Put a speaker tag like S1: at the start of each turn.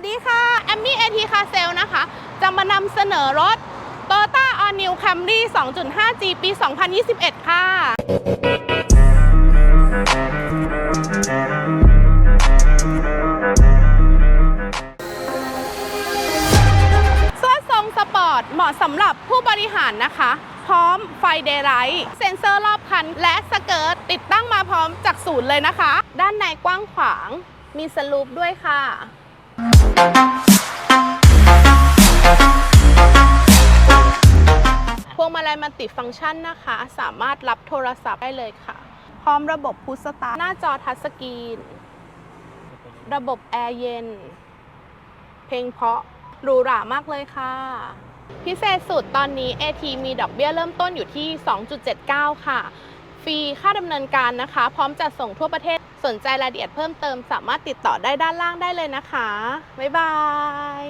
S1: สดีค่ะแอมมี่เอทีคาเซลนะคะ จะมานำเสนอรถ Toyota All New Camry 2.5G ปี 2021 ค่ะ สวดทรงสปอร์ต เหมาะสำหรับผู้บริหารนะคะ พร้อมไฟเดย์ไลท์เซ็นเซอร์รอบคัน และสเกิร์ตติดตั้งมาพร้อมจากศูนย์เลยนะคะ ด้านในกว้างขวาง มีสลูปด้วยค่ะ พวงมาลัยมันติฟังก์ชันนะคะ สามารถรับโทรศัพท์ได้เลยค่ะ พร้อมระบบพุชสตาร์หน้าจอทัชสกรีน ระบบแอร์เย็น เพลงเพาะหรูหรามากเลยค่ะ พิเศษสุดตอนนี้ AT มีดอกเบี้ยเริ่มต้นอยู่ที่ 2.79 ค่ะ ฟรีค่าดำเนินการนะคะ พร้อมจัดส่งทั่วประเทศสนใจรายละเอียดเพิ่มเติมสามารถติดต่อได้ด้านล่างได้เลยนะคะ บ๊ายบาย